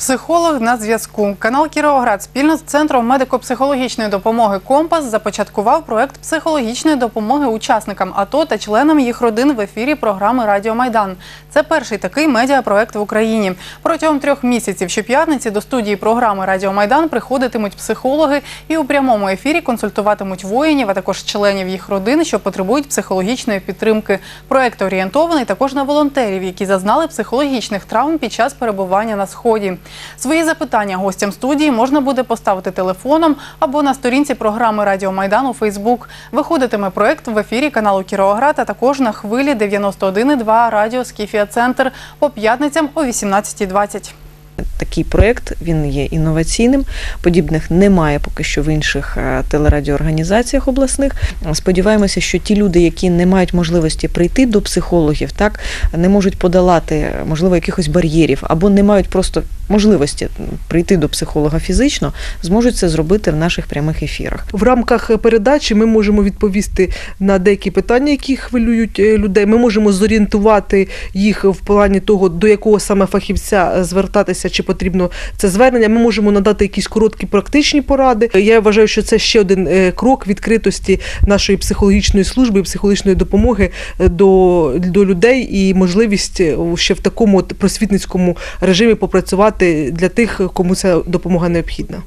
Психолог на зв'язку. Канал Кіровоград спільно з центром медико-психологічної допомоги Компас започаткував проект психологічної допомоги учасникам АТО та членам їх родин в ефірі програми Радіо Майдан. Це перший такий медіапроект в Україні. Протягом трьох місяців щоп'ятниці до студії програми Радіо Майдан приходитимуть психологи і у прямому ефірі консультуватимуть воїнів, а також членів їх родин, що потребують психологічної підтримки. Проект орієнтований також на волонтерів, які зазнали психологічних травм під час перебування на сході. Свої запитання гостям студії можна буде поставити телефоном або на сторінці програми Радіо Майдан у Фейсбук. Виходитиме проект в ефірі каналу Кіровоград, а також на хвилі 91,2 Радіо Скіфія Центр по п'ятницям о 18.20. Такий проєкт він є інноваційним. Подібних немає поки що в інших е, телерадіоорганізаціях обласних. Сподіваємося, що ті люди, які не мають можливості прийти до психологів, так не можуть подолати можливо якихось бар'єрів або не мають просто можливості прийти до психолога фізично, зможуть це зробити в наших прямих ефірах. В рамках передачі ми можемо відповісти на деякі питання, які хвилюють е, людей. Ми можемо зорієнтувати їх в плані того, до якого саме фахівця е, чи потрібно це звернення. Ми можемо надати якісь короткі практичні поради. Я вважаю, що це ще один е, крок відкритості нашої психологічної служби, психологічної допомоги е, до, до людей і можливість е, ще в такому просвітницькому режимі попрацювати для тих, кому ця допомога необхідна.